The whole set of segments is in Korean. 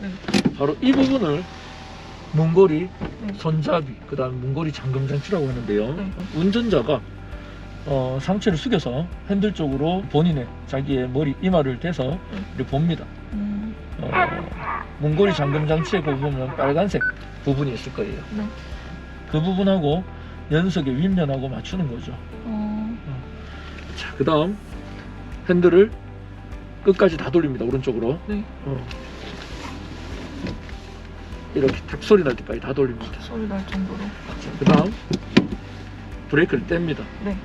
네. 바로 이 부분을 문고리 네. 손잡이 그 다음 문고리 잠금 장치라고 하는데요. 네. 운전자가 어, 상체를 숙여서 핸들 쪽으로 본인의 자기의 머리 이마를 대서 네. 이렇게 봅니다. 음. 어, 문고리 잠금 장치에 그 보면 빨간색 부분이 있을 거예요. 네. 그 부분하고 연석의 윗면하고 맞추는 거죠. 어. 자, 그 다음 핸들을 끝까지 다 돌립니다. 오른쪽으로. 네. 어. 이렇게 탁 소리 날 때까지 다 돌립니다. 소리 날 정도로. 그 다음 브레이크를 뗍니다. 네.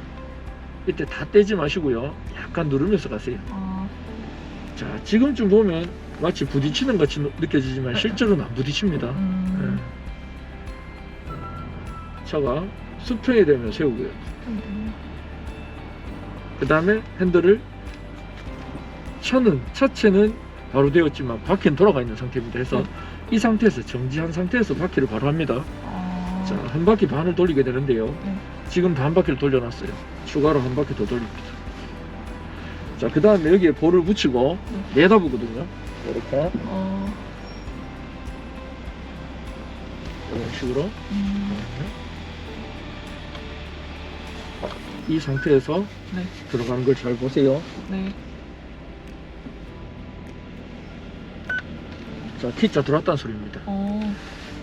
이때 다 떼지 마시고요. 약간 누르면서 가세요. 아. 자, 지금쯤 보면 마치 부딪히는 같이 느껴지지만 실제로는 안 부딪힙니다. 음. 예. 차가 수평이 되면 세우고요. 음. 그 다음에 핸들을 차는 차체는 바로 되었지만 바퀴는 돌아가 있는 상태입니다. 네. 이 상태에서 정지한 상태에서 바퀴를 바로 합니다. 아. 자, 한 바퀴 반을 돌리게 되는데요. 네. 지금 다한 바퀴를 돌려놨어요. 추가로 한 바퀴 더 돌립니다. 자, 그 다음에 여기에 볼을 붙이고 네. 내다보거든요. 이렇게 어. 이런 식으로 음. 이 상태에서 네. 들어가는 걸 잘 보세요. 네. 자, T자 들어왔다는 소리입니다. 어.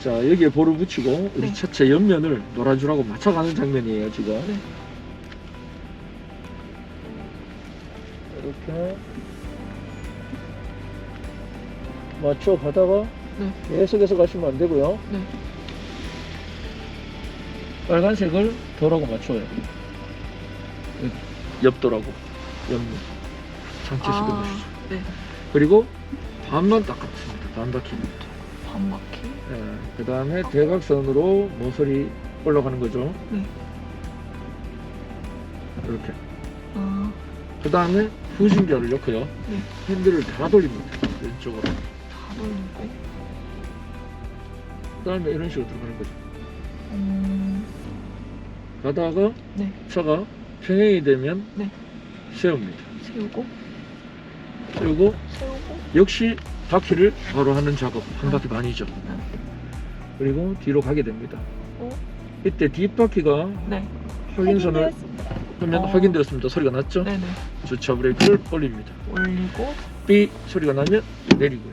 자, 여기에 볼을 붙이고 우리 네. 차체 옆면을 놀아주라고 맞춰가는 장면이에요, 지금. 네. 이렇게 맞춰 가다가 네. 계속해서 가시면 안 되고요. 네. 빨간색을 도라고 맞춰요. 옆도라고 옆면 숙여 아. 놓으시죠. 네. 그리고 반만 딱 감습니다. 반 바퀴. 반 바퀴. 예, 그 다음에 대각선으로 모서리 올라가는 거죠. 네. 이렇게. 아. 그 다음에 후진기어를 넣고요. 네. 핸들을 다 돌립니다. 왼쪽으로. 다 돌리고. 그 다음에 이런 식으로 들어가는 거죠. 음. 가다가 네. 차가 평행이 되면 네. 세웁니다. 세우고. 그리고 세우고. 역시 바퀴를 바로 하는 작업. 한 바퀴 반이죠. 네. 그리고 뒤로 가게 됩니다. 어? 이때 뒷바퀴가 네. 확인선을 하면 어. 확인되었습니다. 소리가 났죠? 네네. 주차 브레이크를 올립니다. 올리고. 삐 소리가 나면 내리고요.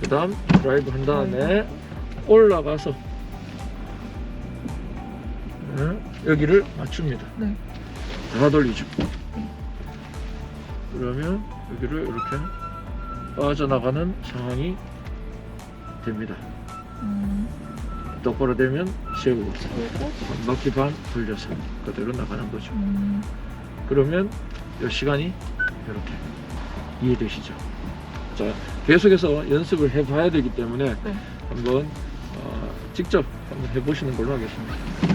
그 다음 드라이브 한 다음에 올라가서 네, 여기를 맞춥니다. 네. 다 돌리죠. 그러면 여기를 이렇게 빠져나가는 상황이 됩니다. 음. 똑바로 되면 세우고. 한 바퀴 반 돌려서 그대로 나가는 거죠. 음. 그러면 이 시간이 이렇게 이해되시죠? 자, 계속해서 연습을 해봐야 되기 때문에 네. 한번 어, 직접 한번 해보시는 걸로 하겠습니다.